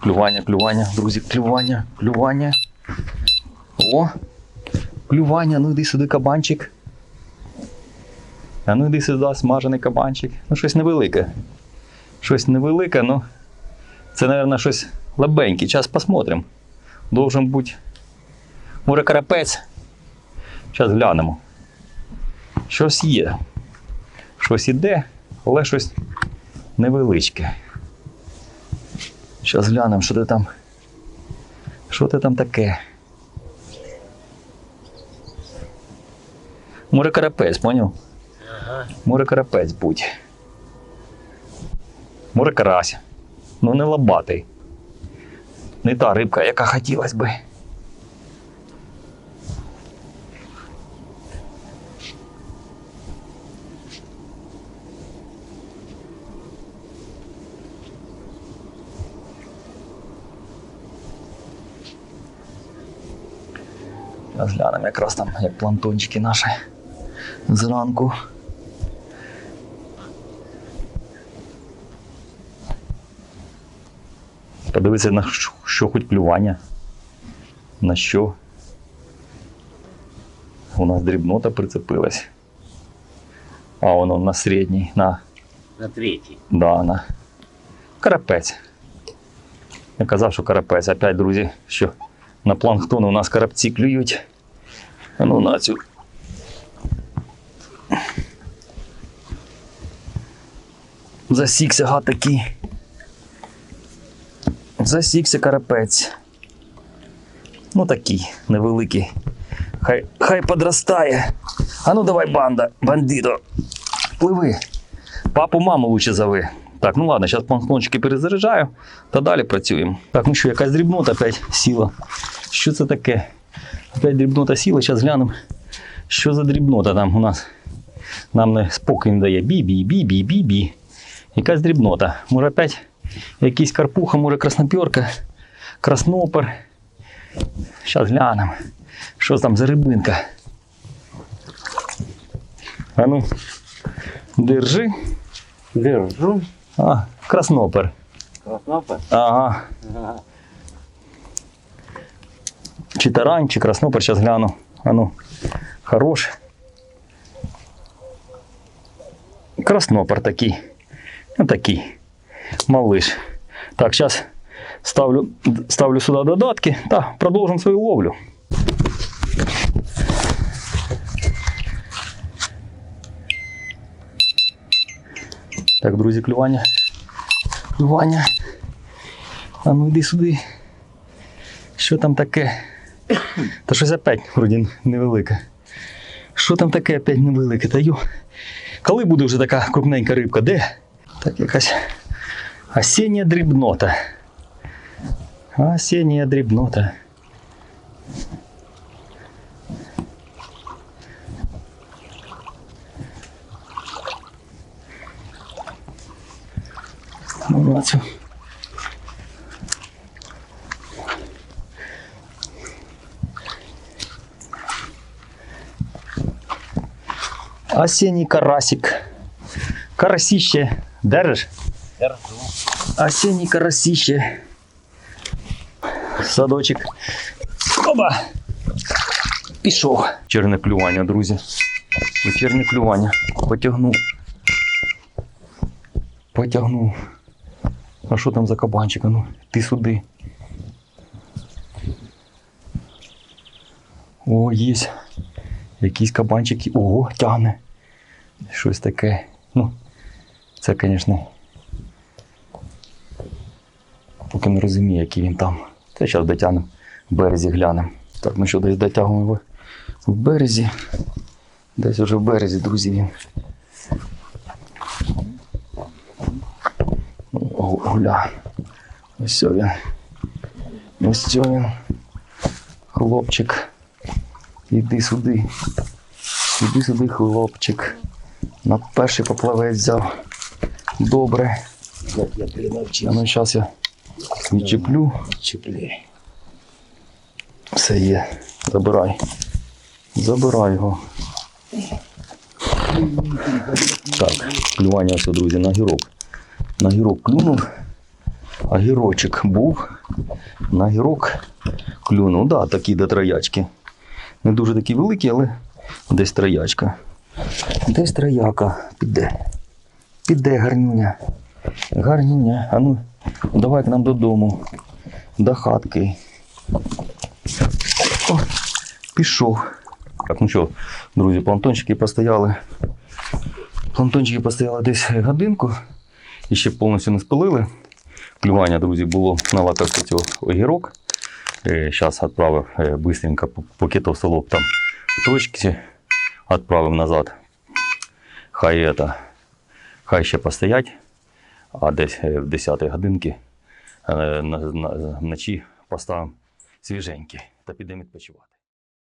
Клювання, клювання, друзі, клювання, клювання. О! Клювання, ну йди сюди, кабанчик. А ну йди сюди, смажений кабанчик. Ну, щось невелике. Щось невелике, ну. Це, мабуть, щось лабеньке. Зараз посмотрим. Должен бути. Може, карапець. Зараз глянемо. Щось є. Щось іде, але щось невеличке. Зараз глянемо, що ти там. Що ти там таке? Море карапець, поняв? Ага. Море карапець будь. Море карась. Ну не лобатий. Не та рибка, яка хотілась би. Зараз глянемо якраз там, як плантончики наші зранку. Подивитися на що, що хоч клювання. На що. У нас дрібнота прицепилась. А воно на середній, на, На третій. да, на карапець. Я казав, що карапець. Опять, друзі, що на планктон у нас карапці клюють. Ну на цю. Засікся гад такий. Засікся карапець. Ну такий, невеликий. Хай, хай подростає. А ну давай, банда, бандито. Пливи. Папу, маму лучше зови. Так, ну ладно, зараз планктончики перезаряджаю та далі працюємо. Так, ну що, якась дрібнота опять сіла. Що це таке? Опять дрібнота сіла, зараз глянемо. Що за дрібнота там у нас? Нам не спокій не дає. Бі-бі, бі-бі, бі-бі. Якась дрібнота. Може опять якийсь карпуха, може краснопьорка, краснопер. Зараз глянемо. Що там за рибинка? А ну, держи. Держу. А, краснопер. Краснопа. Ага. Ага. Чи тарань, чи краснопер, зараз гляну. А ну, хорош. Краснопер такий. Ну такий. Малиш. Так, зараз ставлю, ставлю сюди додатки та продовжимо свою ловлю. Так, друзі, клювання. Клювання. А ну йди сюди. Що там таке? Та щось опять вроді невелике. Що там таке опять невелике? Та йо. Коли буде вже така крупненька рибка? Де? Так, якась осіння дрібнота. Осіння дрібнота. Ну, на цю. Осенний карасик. Карасище. Держиш? Держу. Осенний карасище. Садочок. Оба! Пішов. Черне клювання, друзі. Вечірнє клювання. Потягнув. Потягнув. А що там за кабанчик? Ну, ти сюди. О, є. Якісь кабанчики. Ого, тягне. Щось таке. Ну, це, звісно. Поки не розумію, який він там. Та зараз дотягнемо. В березі глянемо. Так, ну що, десь дотягуємо в- березі. Десь вже в березі, друзі, він. Ну, Гуля. Ось він. Ось він. Хлопчик. Іди сюди. Іди сюди, хлопчик. На перший поплавець взяв. Добре. Я ну зараз я відчеплю. Все є. Забирай. Забирай його. Так, клювання все, друзі, на гірок. На гірок клюнув. Огірочок був. На гірок клюнув. Да, такі до троячки. Не дуже такі великі, але десь троячка. Десь трояка. Піде. Піде гарнюня. Гарнюня. А ну, давай к нам додому. До хатки. О, пішов. Так, ну що, друзі, плантончики постояли. Плантончики постояли десь годинку і ще повністю не спилили. Клювання, друзі, було на лакавку огірок. Зараз відправив е, быстренько, поки то солоб там в точці, відправив назад. Хай это, хай ще постоять, а десь е, в 10 годинки е, вночі поставимо свіженькі та підемо відпочивати.